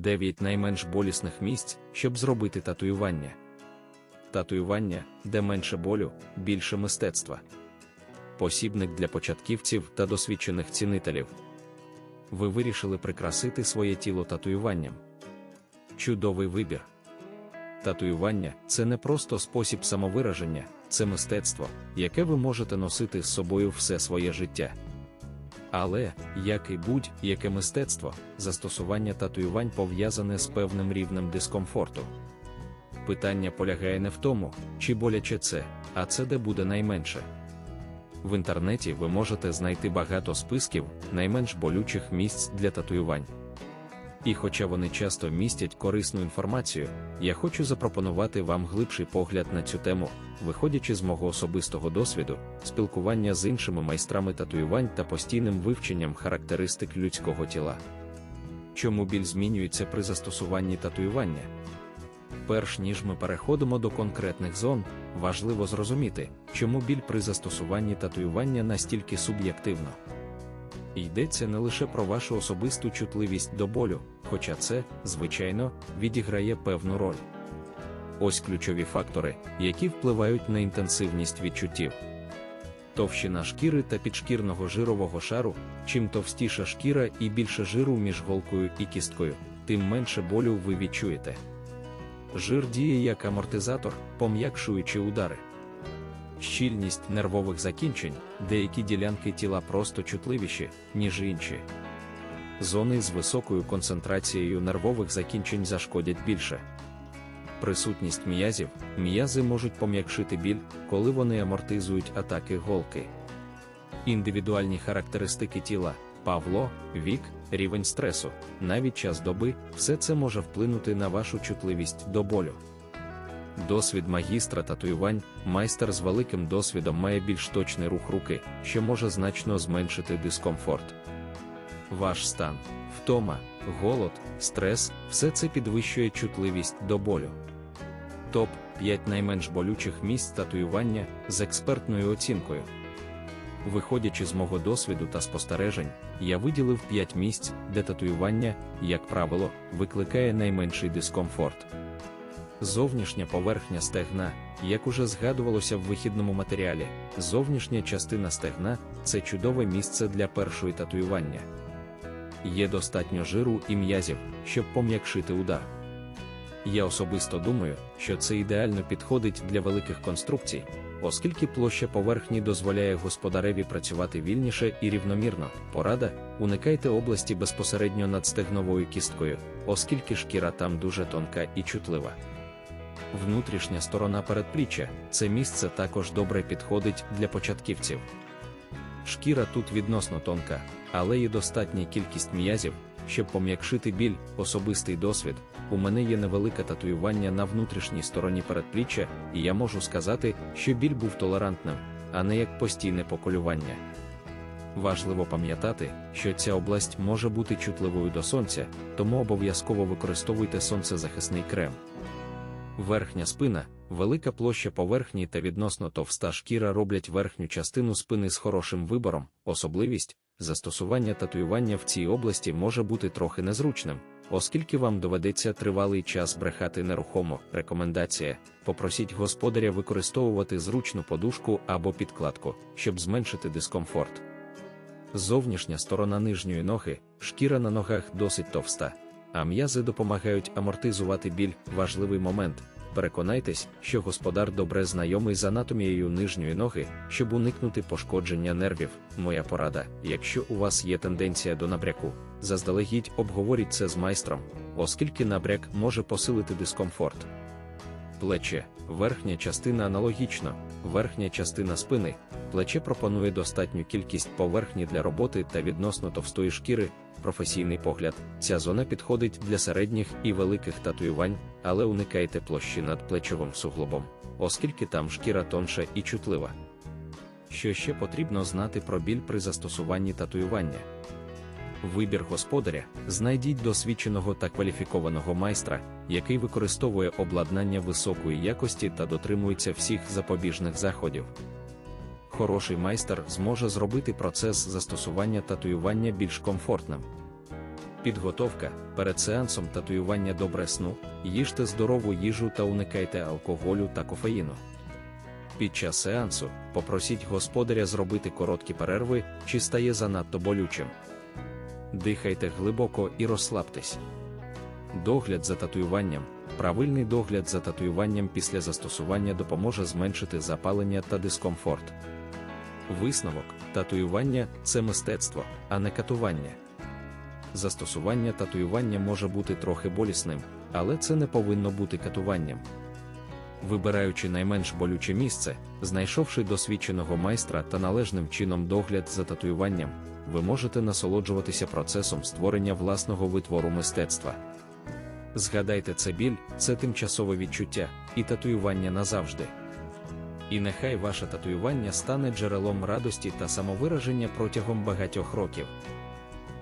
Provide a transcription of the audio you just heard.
9 найменш болісних місць, щоб зробити татуювання. Татуювання, де менше болю, більше мистецтва. Посібник для початківців та досвідчених цінителів. Ви вирішили прикрасити своє тіло татуюванням. Чудовий вибір. Татуювання це не просто спосіб самовираження, це мистецтво, яке ви можете носити з собою все своє життя. Але, як і будь-яке мистецтво, застосування татуювань пов'язане з певним рівнем дискомфорту. Питання полягає не в тому, чи боляче це, а це де буде найменше. В інтернеті ви можете знайти багато списків найменш болючих місць для татуювань. І хоча вони часто містять корисну інформацію, я хочу запропонувати вам глибший погляд на цю тему, виходячи з мого особистого досвіду, спілкування з іншими майстрами татуювань та постійним вивченням характеристик людського тіла. Чому біль змінюється при застосуванні татуювання? Перш ніж ми переходимо до конкретних зон, важливо зрозуміти, чому біль при застосуванні татуювання настільки суб'єктивно. Йдеться не лише про вашу особисту чутливість до болю, хоча це, звичайно, відіграє певну роль. Ось ключові фактори, які впливають на інтенсивність відчуттів. Товщина шкіри та підшкірного жирового шару, чим товстіша шкіра і більше жиру між голкою і кісткою, тим менше болю ви відчуєте. Жир діє як амортизатор, пом'якшуючи удари. Щільність нервових закінчень, деякі ділянки тіла просто чутливіші, ніж інші. Зони з високою концентрацією нервових закінчень зашкодять більше. Присутність м'язів, м'язи можуть пом'якшити біль, коли вони амортизують атаки голки. Індивідуальні характеристики тіла, Павло, вік, рівень стресу, навіть час доби, все це може вплинути на вашу чутливість до болю. Досвід магістра татуювань, майстер з великим досвідом має більш точний рух руки, що може значно зменшити дискомфорт. Ваш стан, втома, голод, стрес все це підвищує чутливість до болю. Топ 5 найменш болючих місць татуювання з експертною оцінкою. Виходячи з мого досвіду та спостережень, я виділив 5 місць, де татуювання, як правило, викликає найменший дискомфорт. Зовнішня поверхня стегна, як уже згадувалося в вихідному матеріалі, зовнішня частина стегна це чудове місце для першої татуювання. Є достатньо жиру і м'язів, щоб пом'якшити удар. Я особисто думаю, що це ідеально підходить для великих конструкцій, оскільки площа поверхні дозволяє господареві працювати вільніше і рівномірно. Порада, уникайте області безпосередньо над стегновою кісткою, оскільки шкіра там дуже тонка і чутлива. Внутрішня сторона передпліччя це місце також добре підходить для початківців. Шкіра тут відносно тонка, але є достатня кількість м'язів, щоб пом'якшити біль, особистий досвід. У мене є невелике татуювання на внутрішній стороні передпліччя, і я можу сказати, що біль був толерантним, а не як постійне поколювання. Важливо пам'ятати, що ця область може бути чутливою до сонця, тому обов'язково використовуйте сонцезахисний крем. Верхня спина, велика площа поверхні та відносно товста шкіра роблять верхню частину спини з хорошим вибором, особливість, застосування татуювання в цій області може бути трохи незручним, оскільки вам доведеться тривалий час брехати нерухомо. Рекомендація: попросіть господаря використовувати зручну подушку або підкладку, щоб зменшити дискомфорт. Зовнішня сторона нижньої ноги, шкіра на ногах досить товста а м'язи допомагають амортизувати біль. Важливий момент. Переконайтесь, що господар добре знайомий з анатомією нижньої ноги, щоб уникнути пошкодження нервів. Моя порада, якщо у вас є тенденція до набряку, заздалегідь обговоріть це з майстром, оскільки набряк може посилити дискомфорт. Плече, верхня частина аналогічно, верхня частина спини, плече пропонує достатню кількість поверхні для роботи та відносно товстої шкіри, професійний погляд, ця зона підходить для середніх і великих татуювань, але уникайте площі над плечовим суглобом, оскільки там шкіра тонша і чутлива. Що ще потрібно знати про біль при застосуванні татуювання? Вибір господаря, знайдіть досвідченого та кваліфікованого майстра, який використовує обладнання високої якості та дотримується всіх запобіжних заходів хороший майстер зможе зробити процес застосування татуювання більш комфортним. Підготовка перед сеансом татуювання добре сну, їжте здорову їжу та уникайте алкоголю та кофеїну. Під час сеансу попросіть господаря зробити короткі перерви, чи стає занадто болючим. Дихайте глибоко і розслабтесь. Догляд за татуюванням. Правильний догляд за татуюванням після застосування допоможе зменшити запалення та дискомфорт. Висновок татуювання це мистецтво, а не катування. Застосування татуювання може бути трохи болісним, але це не повинно бути катуванням. Вибираючи найменш болюче місце, знайшовши досвідченого майстра та належним чином догляд за татуюванням, ви можете насолоджуватися процесом створення власного витвору мистецтва. Згадайте, це біль, це тимчасове відчуття, і татуювання назавжди. І нехай ваше татуювання стане джерелом радості та самовираження протягом багатьох років.